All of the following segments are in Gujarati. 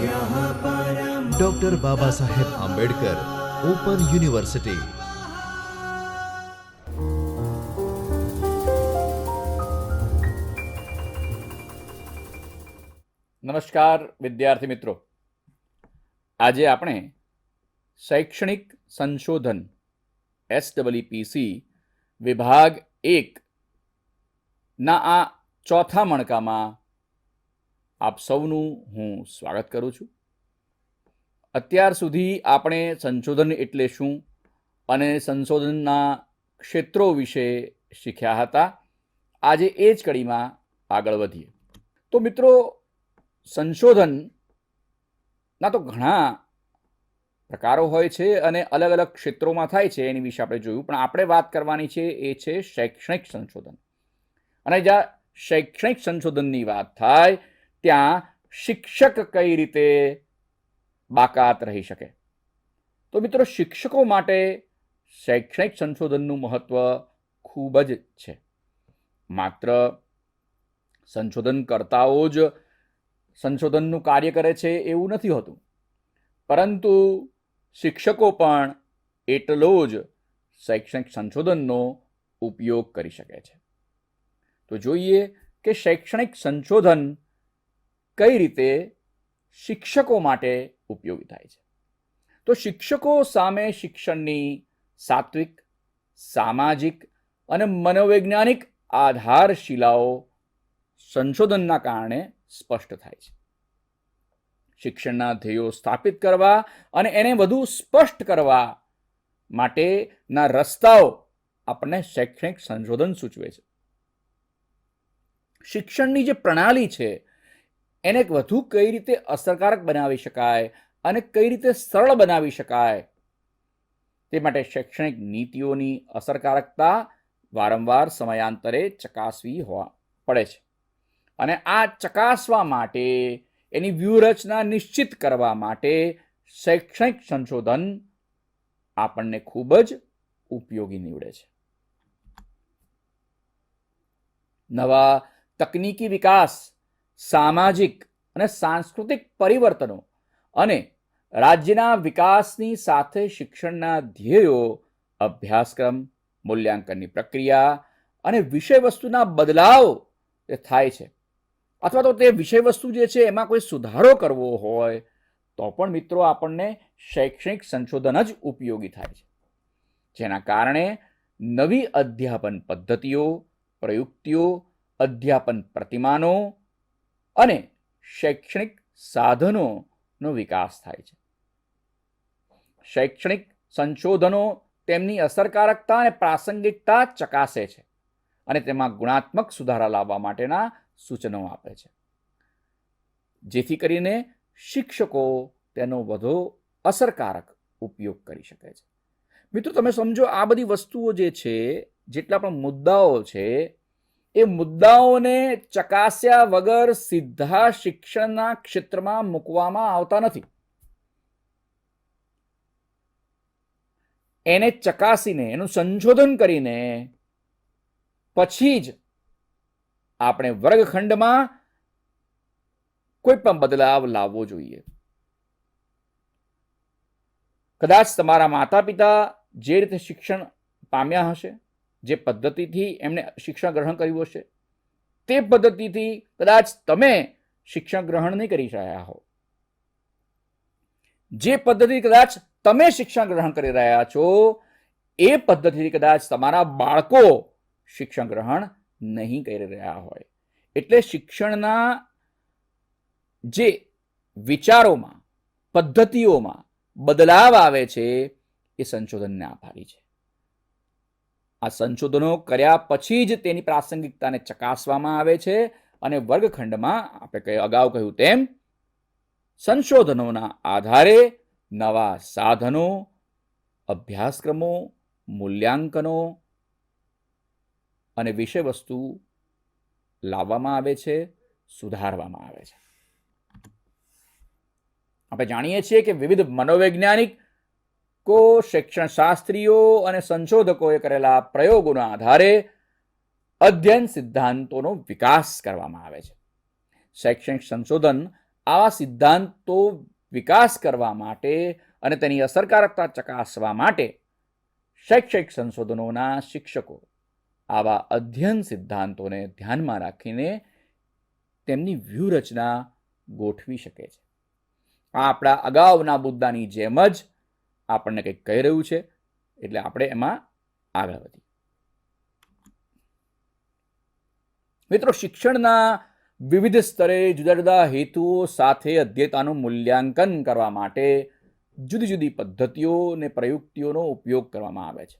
Doctor Baba Saheb Ambedkar open university નમસ્કાર વિદ્યાર્થી મિત્રો આજે આપણે શૈક્ષણિક સંશોધન એસ પીસી વિભાગ એક ના આ ચોથા મણકામાં આપ સૌનું હું સ્વાગત કરું છું. અત્યાર સુધી આપણે સંશોધન એટલે શું અને સંશોધનના ક્ષેત્રો વિશે શીખ્યા હતા. આજે એ જ કડીમાં આગળ વધીએ. તો મિત્રો સંશોધનના તો ઘણા પ્રકારો હોય છે અને અલગ અલગ ક્ષેત્રોમાં થાય છે એની વિશે આપણે જોયું. પણ આપણે વાત કરવાની છે એ છે શૈક્ષણિક સંશોધન. અને જ્યાં શૈક્ષણિક સંશોધનની વાત થાય ત્યાં શિક્ષક કઈ રીતે બાકાત રહી શકે? તો મિત્રો શિક્ષકો માટે શૈક્ષણિક સંશોધનનું મહત્વ ખૂબ જ છે. માત્ર સંશોધનકર્તાઓ જ સંશોધનનું કાર્ય કરે છે એવું નથી હોતું. પરંતુ શિક્ષકો પણ એટલો જ શૈક્ષણિક સંશોધનનો ઉપયોગ કરી શકે છે. તો જોઈએ કે શૈક્ષણિક સંશોધન કઈ રીતે શિક્ષકો માટે ઉપયોગી થાય છે? તો શિક્ષકો સામે શિક્ષણની સાત્વિક, સામાજિક અને મનોવૈજ્ઞાનિક આધારશિલાઓ સંશોધનના કારણે સ્પષ્ટ થાય છે. શિક્ષણના ધ્યેયો સ્થાપિત કરવા અને એને વધુ સ્પષ્ટ કરવા માટેના રસ્તાઓ આપણને શૈક્ષણિક સંશોધન સૂચવે છે. શિક્ષણની જે પ્રણાલી છે એને વધુ કઈ રીતે અસરકારક બનાવી શકાય અને કઈ રીતે સરળ બનાવી શકાય? તે માટે શૈક્ષણિક નીતિઓની અસરકારકતા વારંવાર સમયાંતરે ચકાસવી હોવા પડે છે. અને આ ચકાસવા માટે, એની વ્યૂહરચના નિશ્ચિત કરવા માટે શૈક્ષણિક સંશોધન આપણને ખૂબ જ ઉપયોગી નીવડે છે. નવા તકનીકી વિકાસ સામાજિક અને સાંસ્કૃતિક પરિવર્તનો અને રાજ્યના વિકાસની સાથે શિક્ષણના ધ્યેયો, અભ્યાસક્રમ, મૂલ્યાંકનની પ્રક્રિયા અને વિષયવસ્તુના બદલાવ એ થાય છે. અથવા તો તે વિષયવસ્તુ જે છે એમાં કોઈ સુધારો કરવો હોય, તો પણ મિત્રો આપણને શૈક્ષણિક સંશોધન જ ઉપયોગી થાય છે. જેના કારણે નવી અધ્યાપન પદ્ધતિઓ, પ્રયુક્તિઓ, અધ્યાપન પ્રતિમાનો અને શૈક્ષણિક સાધનોનો વિકાસ થાય છે. શૈક્ષણિક સંશોધનો તેમની અસરકારકતા અને પ્રાસંગિકતા ચકાસે છે અને તેમાં ગુણાત્મક સુધારા લાવવા માટેના સૂચનો આપે છે. જેથી કરીને શિક્ષકો તેનો વધુ અસરકારક ઉપયોગ કરી શકે છે. મિત્રો, તમે સમજો આ બધી વસ્તુઓ જે છે, જેટલા પણ મુદ્દાઓ છે એ મુદ્દાઓને ચકાસ્યા વગર સીધા શિક્ષણના ક્ષેત્રમાં મૂકવામાં આવતા નથી. એને ચકાસીને, એનું સંશોધન કરીને પછી જ આપણે વર્ગખંડમાં કોઈ પણ બદલાવ લાવવો જોઈએ. કદાચ તમારા માતા પિતા જે રીતે શિક્ષણ પામ્યા હશે જે પદ્ધતિથી એમણે શિક્ષણ ગ્રહણ કર્યું હશે, તે પદ્ધતિથી કદાચ તમે શિક્ષણ ગ્રહણ નહીં કરી રહ્યા હો જે પદ્ધતિ કદાચ તમે શિક્ષણ ગ્રહણ કરી રહ્યા છો, એ પદ્ધતિથી કદાચ તમારા બાળકો શિક્ષણ ગ્રહણ નહીં કરી રહ્યા હોય. એટલે શિક્ષણના જે વિચારોમાં, પદ્ધતિઓમાં બદલાવ આવે છે, એ સંશોધનને આભારી છે. આ સંશોધનો કર્યા પછી જ તેની પ્રાસંગિકતાને ચકાસવામાં આવે છે અને વર્ગખંડમાં આપણે અગાઉ કહ્યું તેમ સંશોધનોના આધારે નવા સાધનો, અભ્યાસક્રમો, મૂલ્યાંકનો અને વિષયવસ્તુ લાવવામાં આવે છે, સુધારવામાં આવે છે. આપણે જાણીએ છીએ કે વિવિધ મનોવૈજ્ઞાનિકો શિક્ષણશાસ્ત્રીઓ અને સંશોધકોએ કરેલા પ્રયોગોના આધારે અધ્યયન સિદ્ધાંતોનો વિકાસ કરવામાં આવે છે. શૈક્ષણિક સંશોધન આવા સિદ્ધાંતો વિકાસ કરવા માટે અને તેની અસરકારકતા ચકાસવા માટે શૈક્ષણિક સંશોધનોના શિક્ષકો આવા અધ્યયન સિદ્ધાંતોને ધ્યાનમાં રાખીને તેમની વ્યૂહરચના ગોઠવી શકે છે. આ આપણા અગાઉના મુદ્દાની જેમ જ આપણને કંઈક કહી રહ્યું છે, એટલે આપણે એમાં આગળ વધીએ. મિત્રો, શિક્ષણના વિવિધ સ્તરે જુદા જુદા હેતુઓ સાથે અધ્યતાનું મૂલ્યાંકન કરવા માટે જુદી જુદી પદ્ધતિઓ અને પ્રયુક્તિઓનો ઉપયોગ કરવામાં આવે છે.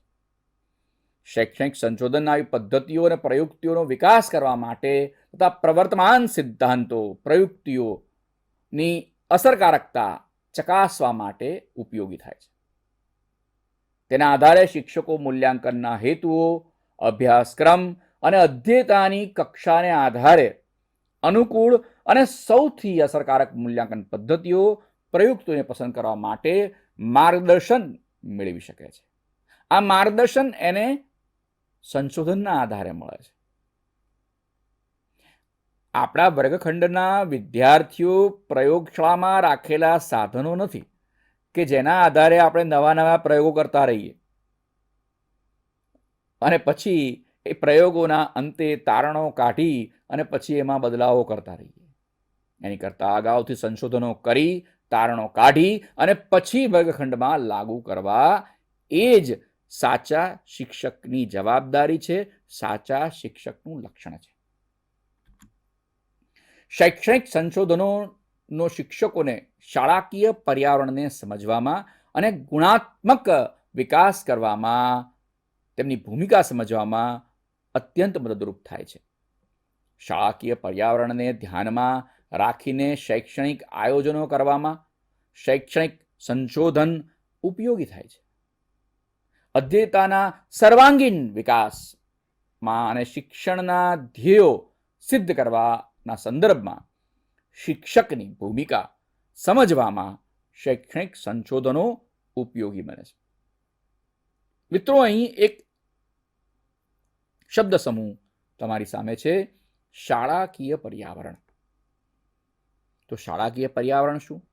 શૈક્ષણિક સંશોધનના આવી પદ્ધતિઓ અને પ્રયુક્તિઓનો વિકાસ કરવા માટે તથા પ્રવર્તમાન સિદ્ધાંતો, પ્રયુક્તિઓની અસરકારકતા ચકાસવા માટે ઉપયોગી થાય છે. તેના આધારે શિક્ષકો મૂલ્યાંકનના હેતુઓ, અભ્યાસક્રમ અને અધ્યતાની કક્ષાને આધારે અનુકૂળ અને સૌથી અસરકારક મૂલ્યાંકન પદ્ધતિઓ, પ્રયુક્તોને પસંદ કરવા માટે માર્ગદર્શન મેળવી શકે છે. આ માર્ગદર્શન એને સંશોધનના આધારે મળે છે. આપણા વર્ગખંડના વિદ્યાર્થીઓ પ્રયોગશાળામાં રાખેલા સાધનો નથી. કે જેના આધારે આપણે નવા નવા પ્રયોગો કરતા રહીએ. અને પછી એ પ્રયોગોના અંતે તારણો કાઢી અને પછી એમાં બદલાવો કરતા રહીએ. એની કરતાં અગાઉથી સંશોધનો કરી, તારણો કાઢી અને પછી વર્ગખંડમાં લાગુ કરવા. એ જ સાચા શિક્ષકની જવાબદારી છે, સાચા શિક્ષકનું લક્ષણ છે. શૈક્ષણિક સંશોધનોનો શિક્ષકોને શાળાકીય પર્યાવરણને સમજવામાં અને ગુણાત્મક વિકાસ કરવામાં, તેમની ભૂમિકા સમજવામાં અત્યંત મદદરૂપ થાય છે. શાળાકીય પર્યાવરણને ધ્યાનમાં રાખીને શૈક્ષણિક આયોજનો કરવામાં, શૈક્ષણિક સંશોધન ઉપયોગી થાય છે. અધ્યયતાના સર્વાંગીણ વિકાસમાં અને શિક્ષણના ધ્યેયો સિદ્ધ કરવાના સંદર્ભમાં શિક્ષકની ભૂમિકા સમજવામાં શૈક્ષણિક સંશોધનો ઉપયોગી બને છે. મિત્રો, અહીં એક શબ્દ સમૂહ તમારી સામે છે, શાળાકીય પર્યાવરણ. તો શાળાકીય પર્યાવરણ શું?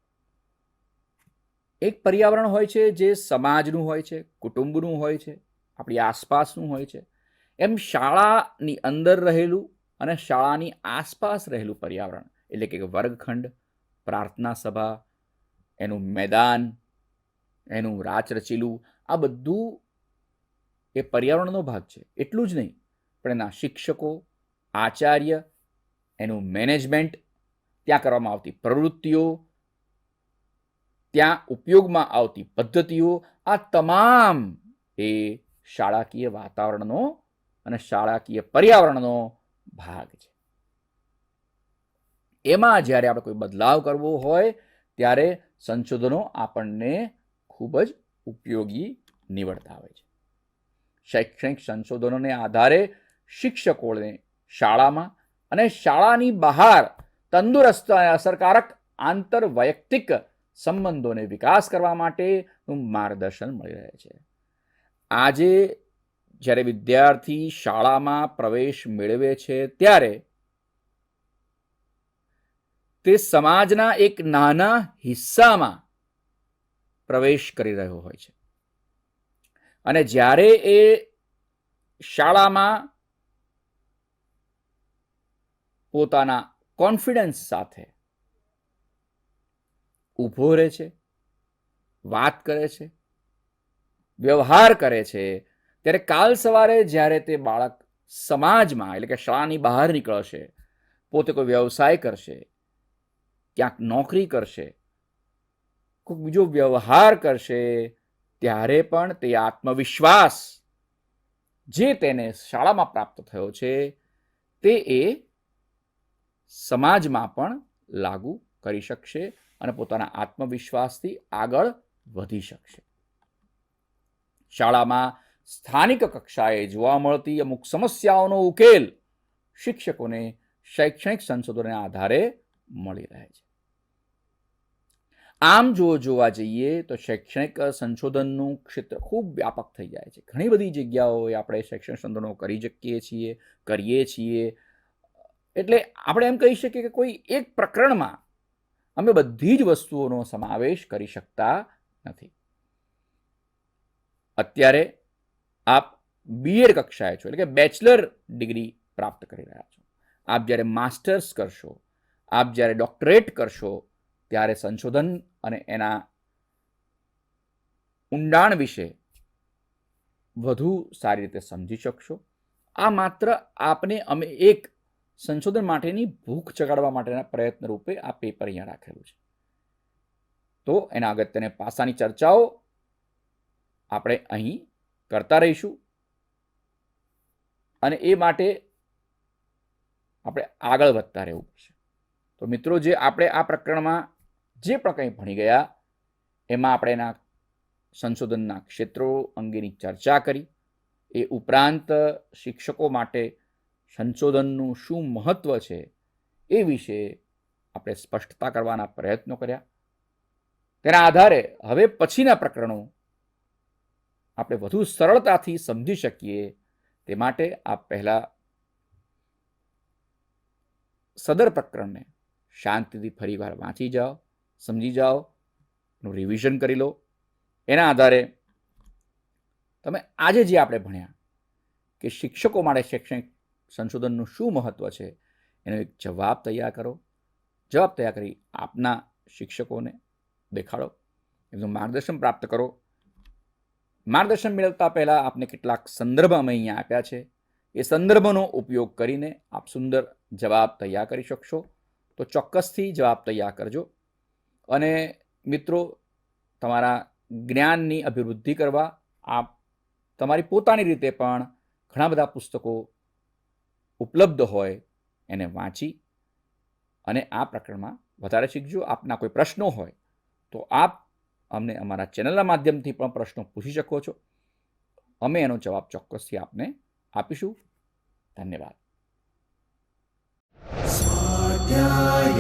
એક પર્યાવરણ હોય છે જે સમાજનું હોય છે, કુટુંબનું હોય છે, આપણી આસપાસનું હોય છે. એમ શાળાની અંદર રહેલું અને શાળાની આસપાસ રહેલું પર્યાવરણ એટલે કે વર્ગખંડ, પ્રાર્થના સભા, એનું મેદાન, એનું રાચરચીલું, આ બધું એ પર્યાવરણનો ભાગ છે. એટલું જ નહીં, પણ એના શિક્ષકો, આચાર્ય, એનું મેનેજમેન્ટ, ત્યાં કરવામાં આવતી પ્રવૃત્તિઓ, ત્યાં ઉપયોગમાં આવતી પદ્ધતિઓ, આ તમામ એ શાળાકીય વાતાવરણનો અને શાળાકીય પર્યાવરણનો ભાગ છે. એમાં જ્યારે આપણે કોઈ બદલાવ કરવો હોય, ત્યારે સંશોધનો આપણને ખૂબ જ ઉપયોગી નીવડતા હોય છે. શૈક્ષણિક સંશોધનોને આધારે શિક્ષકોને શાળામાં અને શાળાની બહાર તંદુરસ્ત અને અસરકારક આંતરવૈયક્તિક સંબંધોને વિકાસ કરવા માટેનું માર્ગદર્શન મળી રહે છે. આજે જ્યારે વિદ્યાર્થી શાળામાં પ્રવેશ મેળવે છે, ત્યારે તે સમાજના એક નાના હિસ્સામાં પ્રવેશ કરી રહ્યો હોય છે. અને જ્યારે એ શાળામાં પોતાના કોન્ફિડન્સ સાથે ઊભો રહે છે, વાત કરે છે, વ્યવહાર કરે છે, ત્યારે કાલ સવારે જ્યારે તે બાળક સમાજમાં, એટલે કે શાળાની બહાર નીકળશે, પોતે કોઈ વ્યવસાય કરશે ક્યાંક નોકરી કરશે, કોઈક બીજો વ્યવહાર કરશે, ત્યારે પણ તે આત્મવિશ્વાસ જે તેને શાળામાં પ્રાપ્ત થયો છે, તે એ સમાજમાં પણ લાગુ કરી શકશે અને પોતાના આત્મવિશ્વાસથી આગળ વધી શકશે. શાળામાં સ્થાનિક કક્ષાએ જોવા મળતી અમુક સમસ્યાઓનો ઉકેલ શિક્ષકોને શૈક્ષણિક સંશોધનના આધારે મળી રહે છે. આમ જો જોવા જઈએ તો શૈક્ષણિક સંશોધનનું ક્ષેત્ર ખૂબ વ્યાપક થઈ જાય છે. ઘણી બધી જગ્યાઓએ આપણે શૈક્ષણિક સંશોધનો કરી શકીએ છીએ, કરીએ છીએ. એટલે આપણે એમ કહી શકીએ કે કોઈ એક પ્રકરણમાં અમે બધી જ વસ્તુઓનો સમાવેશ કરી શકતા નથી. અત્યારે આપ બીએડ કક્ષાએ છો, એટલે કે બેચલર ડિગ્રી પ્રાપ્ત કરી રહ્યા છો. આપ જ્યારે માસ્ટર્સ કરશો, આપ જ્યારે ડોક્ટરેટ કરશો ત્યારે સંશોધન અને એના ઊંડાણ વિશે વધુ સારી રીતે સમજી શકશો. આ માત્ર આપને અમે એક સંશોધન માટેની ભૂખ ચગાડવા માટેના પ્રયત્ન રૂપે આ પેપર અહીંયા રાખેલું છે. તો એના અગત્યને પાસાની ચર્ચાઓ આપણે અહીં કરતા રહીશું. અને એ માટે આપણે આગળ વધતા રહેવું પડશે. તો મિત્રો, જે આપણે આ પ્રકરણમાં જે પણ કંઈ ભણી ગયા, એમાં આપણે એના સંશોધનના ક્ષેત્રો અંગેની ચર્ચા કરી. એ ઉપરાંત શિક્ષકો માટે સંશોધનનું શું મહત્ત્વ છે એ વિશે આપણે સ્પષ્ટતા કરવાના પ્રયત્નો કર્યા. તેના આધારે હવે પછીના પ્રકરણો આપણે વધુ સરળતાથી સમજી શકીએ તે માટે આ પહેલાં સદર પ્રકરણને શાંતિથી ફરીવાર વાંચી જાઓ. સમજી જાઓ રિવિઝન કરી લો. એના આધારે તમે આજે જે આપણે ભણ્યા કે શિક્ષકો માટે શૈક્ષણિક સંશોધનનું શું મહત્ત્વ છે, એનો એક જવાબ તૈયાર કરો. જવાબ તૈયાર કરી આપના શિક્ષકોને દેખાડો. એમનું માર્ગદર્શન પ્રાપ્ત કરો. માર્ગદર્શન મેળવતા પહેલાં આપને કેટલાક સંદર્ભ અમે અહીંયા આપ્યા છે. એ સંદર્ભનો ઉપયોગ કરીને આપ સુંદર જવાબ તૈયાર કરી શકશો. તો ચોક્કસથી જવાબ તૈયાર કરજો. અને મિત્રો, તમારા જ્ઞાનની અભિવૃદ્ધિ કરવા આપ તમારી પોતાની રીતે પણ ઘણા બધા પુસ્તકો ઉપલબ્ધ હોય એને વાંચી અને આ પ્રકરણમાં વધારે શીખજો. આપના કોઈ પ્રશ્નો હોય તો આપ અમને અમારા ચેનલના માધ્યમથી પણ પ્રશ્નો પૂછી શકો છો. અમે એનો જવાબ ચોક્કસથી આપને આપીશું. ધન્યવાદ. સ્વાધ્યાય